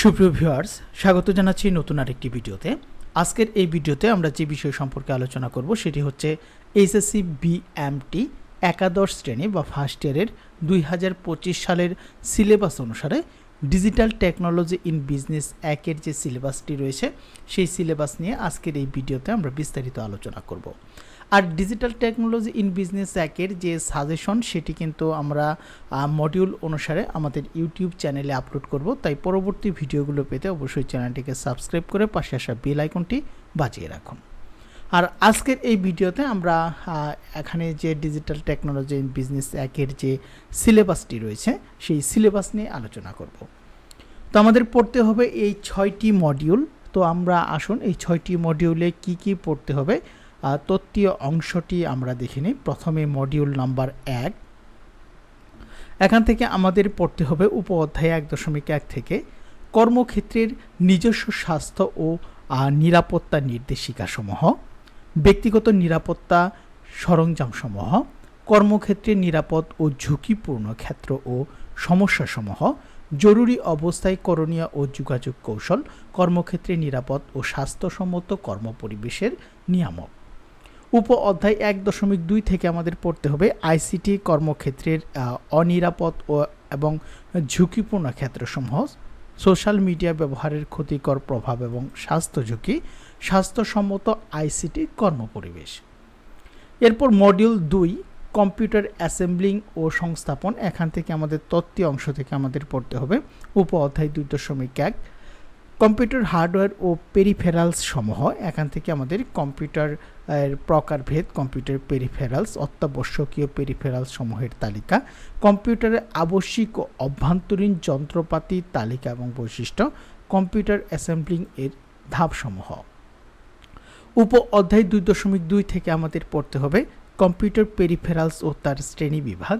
সুপ্রিয় ভিউয়ার্স, স্বাগত জানাচ্ছি নতুন আরেকটি ভিডিওতে। আজকের এই ভিডিওতে আমরা যে বিষয় সম্পর্কে আলোচনা করব সেটি হচ্ছে এইচএসসি বিএমটি একাদশ শ্রেণি বা ফার্স্ট ইয়ারের দুই হাজার পঁচিশ সালের সিলেবাস অনুসারে ডিজিটাল টেকনোলজি ইন বিজনেস একের যে সিলেবাসটি রয়েছে, সেই সিলেবাস নিয়ে আজকের এই ভিডিওতে আমরা বিস্তারিত আলোচনা করব। আর ডিজিটাল টেকনোলজি ইন বিজনেস একের যে সাজেশন, সেটি কিন্তু আমরা মডিউল অনুসারে আমাদের ইউটিউব চ্যানেলে আপলোড করব। তাই পরবর্তী ভিডিওগুলো পেতে অবশ্যই চ্যানেলটিকে সাবস্ক্রাইব করে পাশে আসা বেল আইকনটি বাজিয়ে রাখুন। আর আজকের এই ভিডিওতে আমরা এখানে যে ডিজিটাল টেকনোলজি ইন বিজনেস একের যে সিলেবাসটি রয়েছে, সেই সিলেবাস নিয়ে আলোচনা করব। তো আমাদের পড়তে হবে এই ছয়টি মডিউল তো আমরা আসুন, এই ছয়টি মডিউলে কি কি পড়তে হবে তত্ত্বীয় অংশটি আমরা দেখে নিই। প্রথমে মডিউল নাম্বার এক। এখান থেকে আমাদের পড়তে হবে উপ অধ্যায় এক দশমিক এক থেকে কর্মক্ষেত্রের নিজস্ব স্বাস্থ্য ও নিরাপত্তা নির্দেশিকাসমূহ। ব্যক্তিগত নিরাপত্তা সরঞ্জামসমূহ, কর্মক্ষেত্রে নিরাপদ ও ঝুঁকিপূর্ণ ক্ষেত্র ও সমস্যাসমূহ, জরুরি অবস্থায় করণীয় ও যোগাযোগ কৌশল, কর্মক্ষেত্রে নিরাপদ ও স্বাস্থ্যসম্মত কর্মপরিবেশের নিয়ামক। উপ অধ্যায় এক দশমিক দুই থেকে আমাদের পড়তে হবে আইসিটি কর্মক্ষেত্রের অনিরাপদ ও এবং ঝুঁকিপূর্ণ ক্ষেত্রসমূহ। সোশ্যাল মিডিয়া ব্যবহারের ক্ষতিকর প্রভাব এবং স্বাস্থ্য ঝুঁকি, স্বাস্থ্যসম্মত আইসিটি কর্মপরিবেশ। এরপর মডিউল দুই কম্পিউটার অ্যাসেম্বলিং ও সংস্থাপন। এখান থেকে আমাদের তত্ত্বীয় অংশ থেকে আমাদের পড়তে হবে। উপ অধ্যায় দুই দশমিক এক কম্পিউটার হার্ডওয়্যার ও পেরিফেরালস সমূহ, এখান থেকে আমাদের কম্পিউটার, এর প্রকারভেদ, কম্পিউটার পেরিফেরালস অত্যাবশ্যকীয় পেরিফেরালস সমূহের তালিকা কম্পিউটারের আবশ্যিক ও অভ্যন্তরীণ যন্ত্রপাতির তালিকা এবং বৈশিষ্ট্য, কম্পিউটার অ্যাসেম্বলিং এর ধাপসমূহ উপ অধ্যায় দুই দশমিক দুই থেকে আমাদের পড়তে হবে কম্পিউটার পেরিফেরালস ও তার শ্রেণি বিভাগ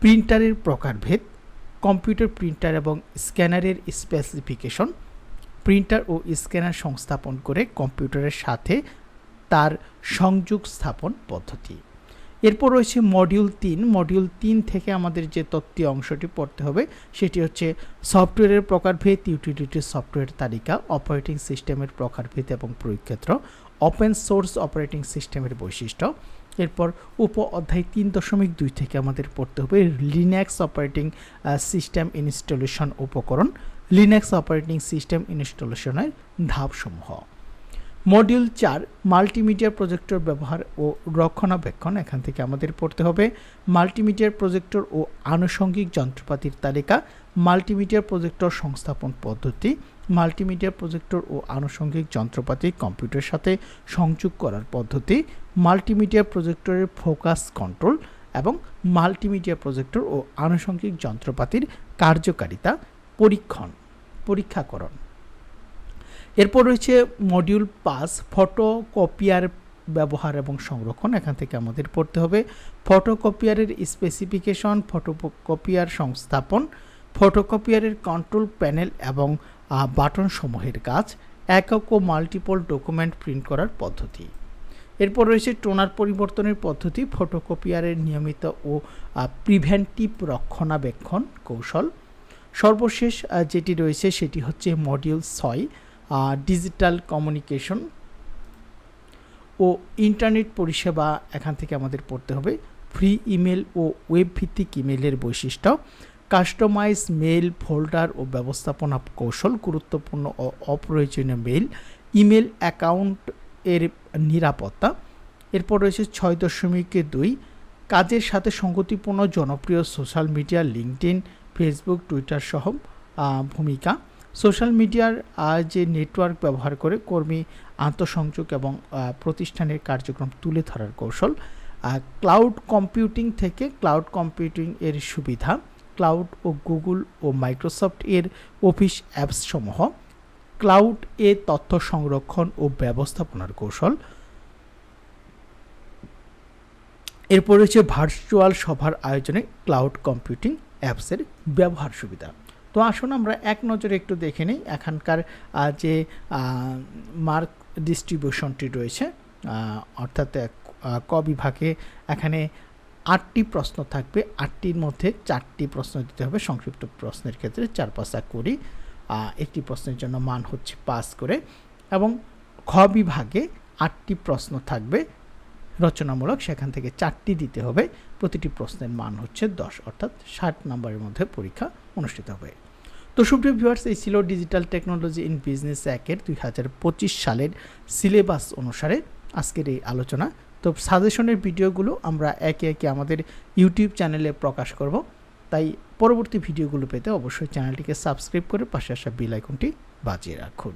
প্রিন্টারের প্রকারভেদ, কম্পিউটার প্রিন্টার এবং স্ক্যানারের স্পেসিফিকেশন প্রিন্টার ও স্ক্যানার সংস্থাপন করে কম্পিউটারের সাথে তার সংযোগ স্থাপন পদ্ধতি। এরপর রয়েছে মডিউল তিন। মডিউল তিন থেকে আমাদের যে তত্ত্বীয় অংশটি পড়তে হবে, সেটি হচ্ছে সফটওয়্যারের প্রকারভেদ ইউটিলিটি সফটওয়্যার তালিকা অপারেটিং সিস্টেমের প্রকারভেদ এবং প্রয়োগক্ষেত্র ওপেন সোর্স অপারেটিং সিস্টেমের বৈশিষ্ট্য। এরপর উপ অধ্যায় তিন দশমিক দুই থেকে আমাদের পড়তে হবে লিনাক্স অপারেটিং সিস্টেম ইনস্টলেশন উপকরণ। লিনাক্স অপারেটিং সিস্টেম ইনস্টলেশনের ধাপসমূহ। মডিউল চার মাল্টিমিডিয়া প্রজেক্টর ব্যবহার ও রক্ষণাবেক্ষণ। এখান থেকে আমাদের পড়তে হবে মাল্টিমিডিয়ার প্রজেক্টর ও আনুষঙ্গিক যন্ত্রপাতির তালিকা মাল্টিমিডিয়া প্রজেক্টর সংস্থাপন পদ্ধতি মাল্টিমিডিয়া প্রজেক্টর ও আনুষঙ্গিক যন্ত্রপাতি কম্পিউটারের সাথে সংযোগ করার পদ্ধতি মাল্টিমিডিয়া প্রজেক্টরের ফোকাস কন্ট্রোল এবং মাল্টিমিডিয়া প্রজেক্টর ও আনুষঙ্গিক যন্ত্রপাতির কার্যকারিতা পরীক্ষণ, পরীক্ষাকরণ। এরপর রয়েছে মডিউল পাস ফটোকপিয়ার ব্যবহার এবং সংরক্ষণ। এখান থেকে আমাদের পড়তে হবে ফটোকপিয়ারের স্পেসিফিকেশন ফটোকপিয়ার সংস্থাপন ফটোকপিয়ারের কন্ট্রোল প্যানেল এবং বাটন সমূহের কাজ, একক ও মাল্টিপল ডকুমেন্ট প্রিন্ট করার পদ্ধতি। এরপর রয়েছে টোনার পরিবর্তনের পদ্ধতি ফটোকপিয়ারের নিয়মিত ও প্রিভেন্টিভ রক্ষণাবেক্ষণ কৌশল। সর্বশেষ যেটি রয়েছে সেটি হচ্ছে মডিউল ছয় ডিজিটাল কমিউনিকেশন ও ইন্টারনেট পরিষেবা এখান থেকে আমাদের পড়তে হবে। ফ্রি ইমেল ও ওয়েব ভিত্তিক ইমেলের বৈশিষ্ট্য কাস্টমাইজ মেল ফোল্ডার ও ব্যবস্থাপনা কৌশল, গুরুত্বপূর্ণ ও অপ্রয়োজনীয় মেল ইমেল অ্যাকাউন্ট এর নিরাপত্তা। এরপর রয়েছে ছয় দশমিক দুই, কাজের সাথে সঙ্গতিপূর্ণ, জনপ্রিয় social media LinkedIn Facebook Twitter সহ ভূমিকা। সোশ্যাল মিডিয়ার যে নেটওয়ার্ক ব্যবহার করে কর্মী আন্তঃসংযোগ এবং প্রতিষ্ঠানের কার্যক্রম তুলে ধরার কৌশল ক্লাউড কম্পিউটিং থেকে ক্লাউড কম্পিউটিং এর সুবিধা ক্লাউড ও গুগল ও মাইক্রোসফট এর অফিস অ্যাপস সমূহ ক্লাউড এ তথ্য সংরক্ষণ ও ব্যবস্থাপনার কৌশল। এরপর রয়েছে ভার্চুয়াল সভার আয়োজনে ক্লাউড কম্পিউটিং অ্যাপসের ব্যবহার সুবিধা। তো আসুন আমরা এক নজরে একটু দেখে নিই, এখানকার যে মার্ক ডিস্ট্রিবিউশনটি রয়েছে অর্থাৎ ক বিভাগে এখানে আটটি প্রশ্ন থাকবে, আটটির মধ্যে চারটি প্রশ্ন দিতে হবে, সংক্ষিপ্ত প্রশ্নের ক্ষেত্রে চার পাঁচা কুড়ি একটি প্রশ্নের জন্য মান হচ্ছে পাস করে, এবং খ বিভাগে আটটি প্রশ্ন থাকবে, রচনামূলক সেখান থেকে চারটি দিতে হবে প্রতিটি প্রশ্নের মান হচ্ছে দশ, অর্থাৎ ষাট নম্বরের মধ্যে পরীক্ষা অনুষ্ঠিত হবে। তো সুপ্রিয় ভিউয়ার্স এই ছিল ডিজিটাল টেকনোলজি ইন বিজনেস একের দুই হাজার পঁচিশ সালের সিলেবাস অনুসারে আজকের এই আলোচনা। তো সাজেশনের ভিডিওগুলো আমরা একে একে আমাদের ইউটিউব চ্যানেলে প্রকাশ করব। তাই পরবর্তী ভিডিওগুলো পেতে অবশ্যই চ্যানেলটিকে সাবস্ক্রাইব করে পাশে আসা বেল আইকনটি বাজিয়ে রাখুন।